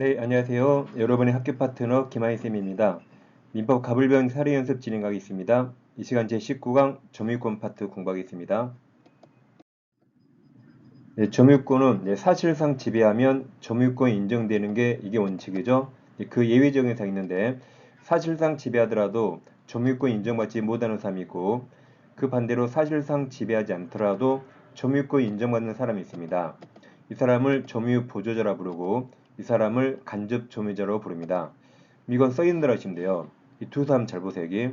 네, 안녕하세요. 여러분의 학교 파트너 김하희 쌤입니다. 민법 가불변 사례 연습 진행하겠습니다. 이 시간 제19강 점유권 파트 공부하겠습니다. 네, 점유권은 네, 사실상 지배하면 점유권이 인정되는 게 이게 원칙이죠. 네, 그 예외적인 사항이 있는데 사실상 지배하더라도 점유권 인정받지 못하는 사람이 있고 그 반대로 사실상 지배하지 않더라도 점유권 인정받는 사람이 있습니다. 이 사람을 점유 보조자라 부르고 이 사람을 간접 점유자로 부릅니다. 이건 써있는 하시면 돼요. 이 두 사람 잘 보세요. 여기.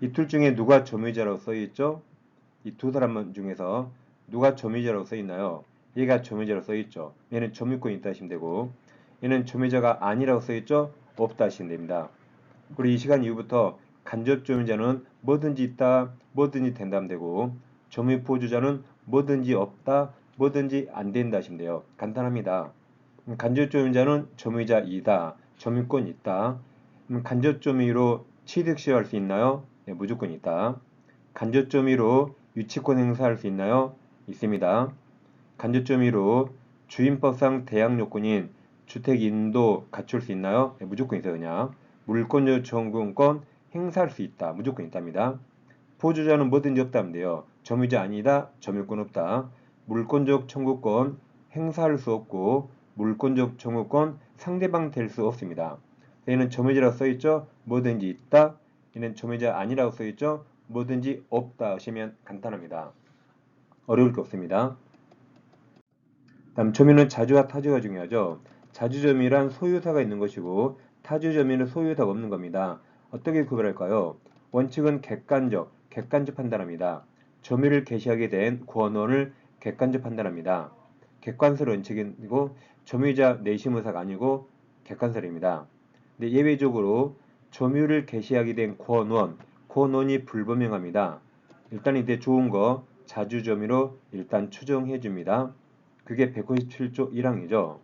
이 둘 중에 누가 점유자라고 써있죠? 이 두 사람 중에서 누가 점유자라고 써있나요? 얘가 점유자라고 써있죠. 얘는 점유권이 있다 하시면 되고 얘는 점유자가 아니라고 써있죠? 없다 하시면 됩니다. 그리고 이 시간 이후부터 간접 점유자는 뭐든지 있다, 뭐든지 된다면 되고 점유 보조자는 뭐든지 없다, 뭐든지 안 된다 하시면 돼요. 간단합니다. 간접점유자는 점유자 이다. 점유권 있다. 간접점유로 취득시효할 수 있나요? 네, 무조건 있다. 간접점유로 유치권 행사할 수 있나요? 있습니다. 간접점유로 주임법상 대항 요건인 주택 인도 갖출 수 있나요? 네, 무조건 있어요. 그냥 물권 요청권 행사할 수 있다. 무조건 있답니다. 보조자는 뭐든지 없다면 돼요. 점유자 아니다. 점유권 없다. 물권적 청구권 행사할 수 없고 물권적 청구권 상대방 될 수 없습니다. 얘는 점유자라고 써있죠. 뭐든지 있다. 얘는 점유자 아니라고 써있죠. 뭐든지 없다 하시면 간단합니다. 어려울 게 없습니다. 다음 점유는 자주와 타주가 중요하죠. 자주 점유란 소유사가 있는 것이고 타주 점유는 소유사가 없는 겁니다. 어떻게 구별할까요? 원칙은 객관적, 객관적 판단합니다. 점유를 개시하게 된 권원을 객관적 판단합니다. 객관설 원칙이고 점유자 내심 의사가 아니고 객관설입니다. 근데 예외적으로 점유를 개시하게 된 권원, 권원이 불분명합니다. 일단 이때 좋은 거 자주 점유로 일단 추정해 줍니다. 그게 197조 1항이죠.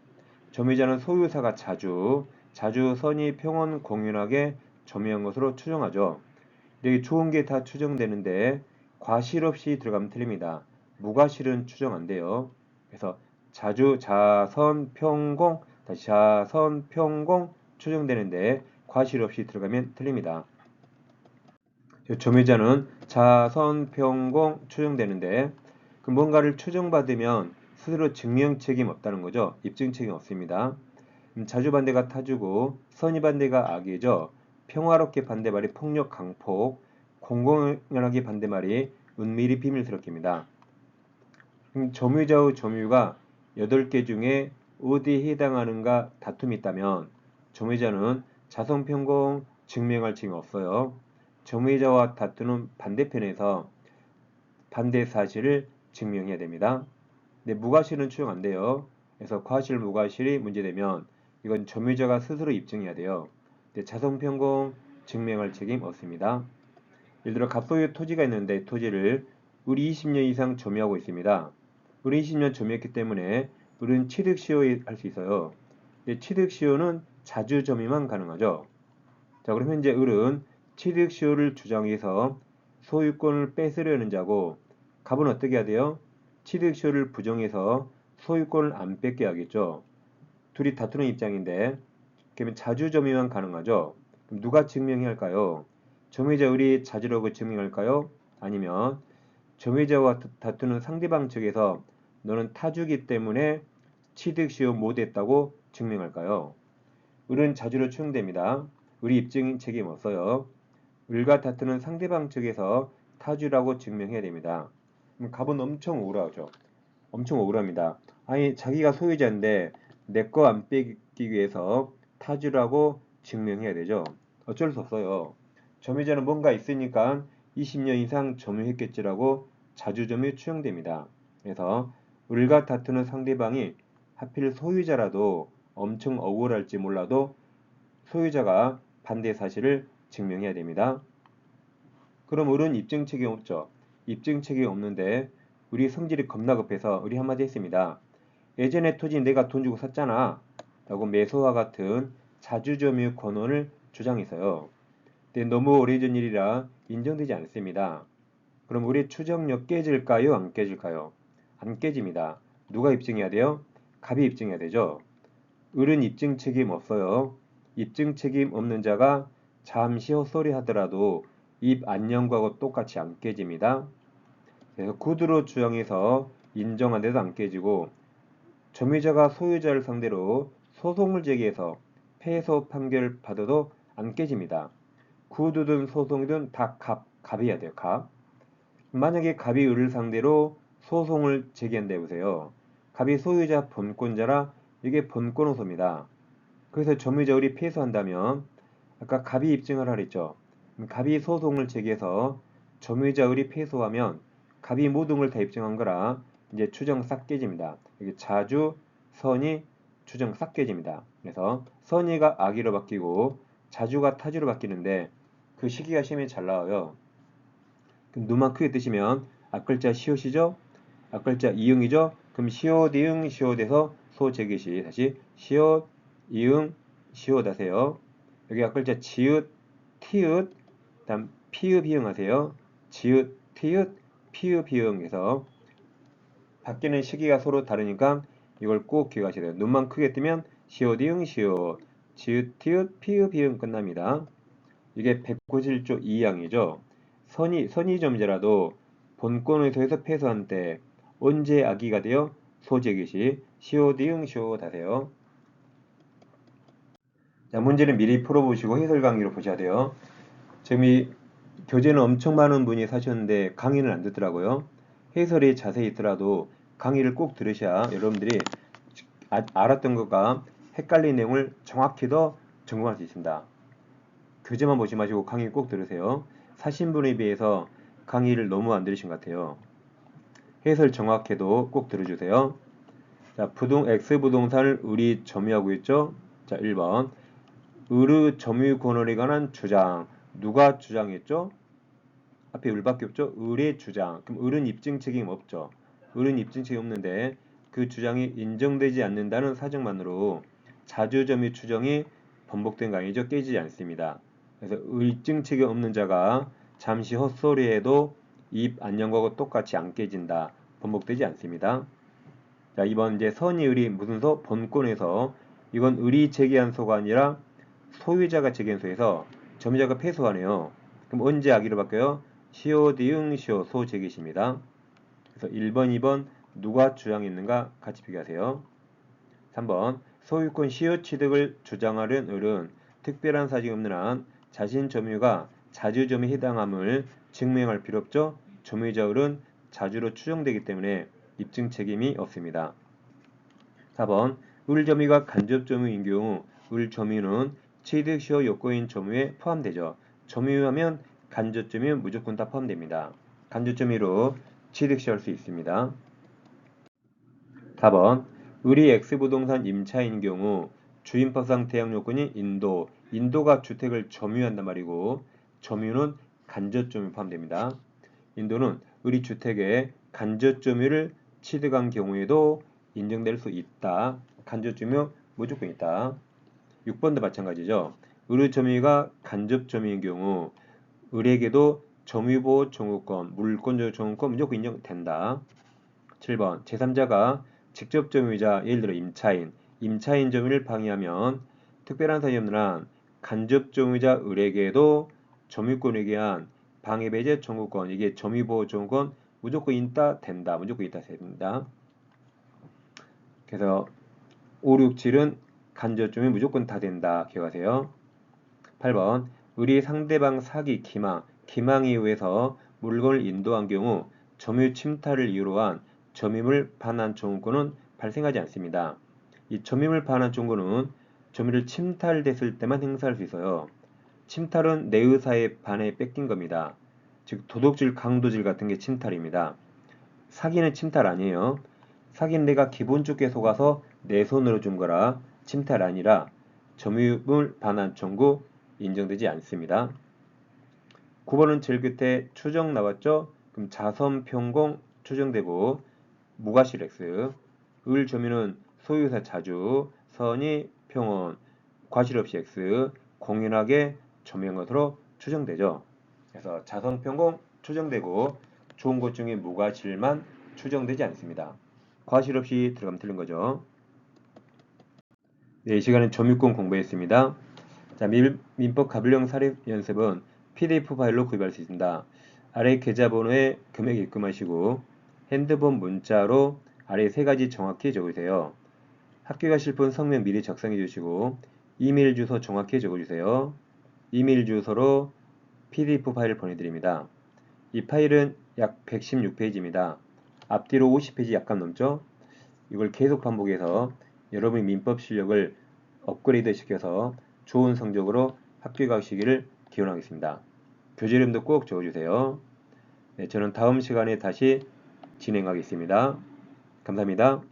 점유자는 소유사가 자주, 자주 선이 평원 공연하게 점유한 것으로 추정하죠. 여기 좋은 게 다 추정되는데 과실 없이 들어가면 틀립니다. 무과실은 추정 안 돼요. 그래서 자주 자선 평공 다시 자선 평공 추정되는데 과실 없이 들어가면 틀립니다. 점유자는 자선 평공 추정되는데 그 뭔가를 추정받으면 스스로 증명 책임 없다는 거죠. 입증 책임 없습니다. 음, 자주 반대가 타주고 선의 반대가 악이죠. 평화롭게 반대말이 폭력 강폭, 공공연하게 반대말이 은밀히 비밀스럽게입니다. 음, 점유자의 점유가 8개 중에 어디에 해당하는가 다툼이 있다면 점유자는 자성평공 증명할 책임 없어요. 점유자와 다투는 반대편에서 반대 사실을 증명해야 됩니다. 근데 무과실은 추정 안 돼요. 그래서 과실 무과실이 문제되면 이건 점유자가 스스로 입증해야 돼요. 근데 자성평공 증명할 책임 없습니다. 예를 들어 갑소유 토지가 있는데 토지를 우리 20년 이상 점유하고 있습니다. 우리 20년 점유했기 때문에 우리는 취득시효 할 수 있어요. 취득시효는 자주 점유만 가능하죠. 자, 그럼 현재 을은 취득시효를 주장해서 소유권을 뺏으려는 자고 갑은 어떻게 해야 돼요? 취득시효를 부정해서 소유권을 안 뺏게 하겠죠. 둘이 다투는 입장인데 그러면 자주 점유만 가능하죠. 그럼 누가 증명해야 할까요? 점유자 을이 자주라고 증명할까요? 아니면 점유자와 다투는 상대방 측에서 너는 타주기 때문에 취득시효 못했다고 증명할까요? 을은 자주로 추정됩니다. 을이 입증 책임 없어요. 을과 다투는 상대방 측에서 타주라고 증명해야 됩니다. 갑은 엄청 억울하죠. 엄청 억울합니다. 아니 자기가 소유자인데 내 거 안 빼기 위해서 타주라고 증명해야 되죠. 어쩔 수 없어요. 점유자는 뭔가 있으니까 20년 이상 점유했겠지라고 자주점유 추정됩니다. 그래서 을과 다투는 상대방이 하필 소유자라도 엄청 억울할지 몰라도 소유자가 반대 사실을 증명해야 됩니다. 그럼 을은 입증 책임 없죠. 입증 책임 없는데 우리 성질이 겁나 급해서 우리 한마디 했습니다. 예전에 토지 내가 돈 주고 샀잖아. 라고 매소와 같은 자주점유 권원을 주장했어요. 근데 너무 오래전 일이라 인정되지 않습니다. 그럼 우리 추정력 깨질까요? 안 깨질까요? 안 깨집니다. 누가 입증해야 돼요? 갑이 입증해야 되죠. 을은 입증 책임 없어요. 입증 책임 없는 자가 잠시 헛소리 하더라도 입 안녕과고 똑같이 안 깨집니다. 그래서 구두로 주장해서 인정한 데도 안 깨지고 점유자가 소유자를 상대로 소송을 제기해서 패소 판결 받아도 안 깨집니다. 구두든 소송이든 다 갑, 갑이어야 돼요. 갑. 만약에 갑이 을을 상대로 소송을 제기한다 해보세요. 갑이 소유자 본권자라 이게 본권 호소입니다. 그래서 점유자 을이 패소한다면 아까 갑이 입증을 하라 했죠. 갑이 소송을 제기해서 점유자 을이 패소하면 갑이 모든 걸 다 입증한 거라 이제 추정 싹 깨집니다. 여기 자주 선이 추정 싹 깨집니다. 그래서 선이가 악의로 바뀌고 자주가 타주로 바뀌는데 그 시기가 시험에 잘 나와요. 눈만 크게 뜨시면 앞글자 시옷이죠? 앞글자 이응이죠? 그럼 시옷, 이응, 시옷 에서 소제기시 다시 시옷, 이응, 시옷 하세요. 여기 앞글자 지읒, 티읒, 다음 피읍, 이응 하세요. 지읒, 티읒, 피읍, 이응에서 바뀌는 시기가 서로 다르니까 이걸 꼭 기억하셔야 돼요. 눈만 크게 뜨면 시옷, 이응, 시옷, 지읒, 티읒, 피읍, 이응 끝납니다. 이게 191조 2항이죠. 선의, 선의점제라도 본권 의소에서 패소한 때 언제 악의가 되어 소재기시 시오디응 시오 다세요. 자, 문제는 미리 풀어보시고 해설 강의로 보셔야 돼요. 지금 이 교재는 엄청 많은 분이 사셨는데 강의는 안 듣더라고요. 해설이 자세히 있더라도 강의를 꼭 들으셔야 여러분들이 아, 알았던 것과 헷갈린 내용을 정확히 더 전공할 수 있습니다. 교재만 보지 마시고 강의 꼭 들으세요. 사신 분에 비해서 강의를 너무 안 들으신 것 같아요. 해설 정확해도 꼭 들어주세요. 자, 부동 X 부동산을 우리 점유하고 있죠? 자, 1번. 을의 점유 권한에 관한 주장. 누가 주장했죠? 앞에 을밖에 없죠? 을의 주장. 그럼 을은 입증 책임 없죠? 을은 입증 책임 없는데 그 주장이 인정되지 않는다는 사정만으로 자주점유 추정이 번복된 거 아니죠? 깨지지 않습니다. 그래서 을증 책임 없는 자가 잠시 헛소리해도 입 안녕과고 똑같이 안 깨진다. 번복되지 않습니다. 자, 이번 이제 선의 을이 무슨 소? 본권에서 이건 을이 제기한 소가 아니라 소유자가 제기한 소에서 점유자가 패소하네요. 그럼 언제 악의로 바뀌어요? 시오 디응 시오 소 제기십니다. 그래서 1번, 2번 누가 주장했는가 같이 비교하세요. 3번 소유권 시효 취득을 주장하는 을은 특별한 사정이 없는 한 자신 점유가 자주점에 해당함을 증명할 필요 없죠. 을은 자주로 추정되기 때문에 입증 책임이 없습니다. 4번 을점유가 간접점유인 경우 을점유는 취득시효 요건인 점유에 포함되죠. 점유하면 간접점유 무조건 다 포함됩니다. 간접점유로 취득시할 수 있습니다. 4번 을이 X부동산 임차인 경우 주임법상 대항 요건이 인도, 인도가 주택을 점유한단 말이고 점유는 간접점유 포함됩니다. 인도는 을이 주택에 간접점유를 취득한 경우에도 인정될 수 있다. 간접점유 무조건 있다. 6번도 마찬가지죠. 을의 점유가 간접점유인 경우 을에게도 점유보호 청구권, 물권적 청구권 무조건 인정된다. 7번 제3자가 직접 점유자 예를 들어 임차인, 임차인 점유를 방해하면 특별한 사유 없는 한 간접 점유자 을에게도 점유권에 대한 방해 배제 청구권 이게 점유 보호 청구권 무조건 있다 된다 무조건 있다 됩니다. 그래서 5, 6, 7은 간접점이 무조건 다 된다 기억하세요. 8번 을이 상대방 사기 기망 기망에 의해서 물건을 인도한 경우 점유 침탈을 이유로 한 점유물 반환 청구권은 발생하지 않습니다. 이 점유물 반환 청구는 점유를 침탈됐을 때만 행사할 수 있어요. 침탈은 내 의사에 반해 뺏긴 겁니다. 즉 도둑질, 강도질 같은 게 침탈입니다. 사기는 침탈 아니에요. 사기는 내가 기본 쪽에 속아서 내 손으로 준 거라 침탈 아니라 점유물 반환 청구 인정되지 않습니다. 9번은 제일 끝에 추정 나왔죠? 그럼 자선 평공 추정되고 무과실 X 을 점유는 소유사 자주 선이 평원 과실 없이 X 공연하게 점유한 것으로 추정되죠. 그래서 자선 평공 추정되고 좋은 것 중에 무과실만 추정되지 않습니다. 과실 없이 들어가면 틀린 거죠. 네, 이 시간은 점유권 공부했습니다. 자, 민, 민법 가불령 사립 연습은 PDF 파일로 구입할 수 있습니다. 아래 계좌번호에 금액 입금하시고 핸드폰 문자로 아래 세 가지 정확히 적으세요. 가실 분 성명 미리 작성해 주시고 이메일 주소 정확히 적어주세요. 이메일 주소로 PDF 파일을 보내드립니다. 이 파일은 약 116페이지입니다. 앞뒤로 50페이지 약간 넘죠? 이걸 계속 반복해서 여러분의 민법 실력을 업그레이드 시켜서 좋은 성적으로 학교 가시기를 기원하겠습니다. 교재 이름도 꼭 적어주세요. 네, 저는 다음 시간에 다시 진행하겠습니다. 감사합니다.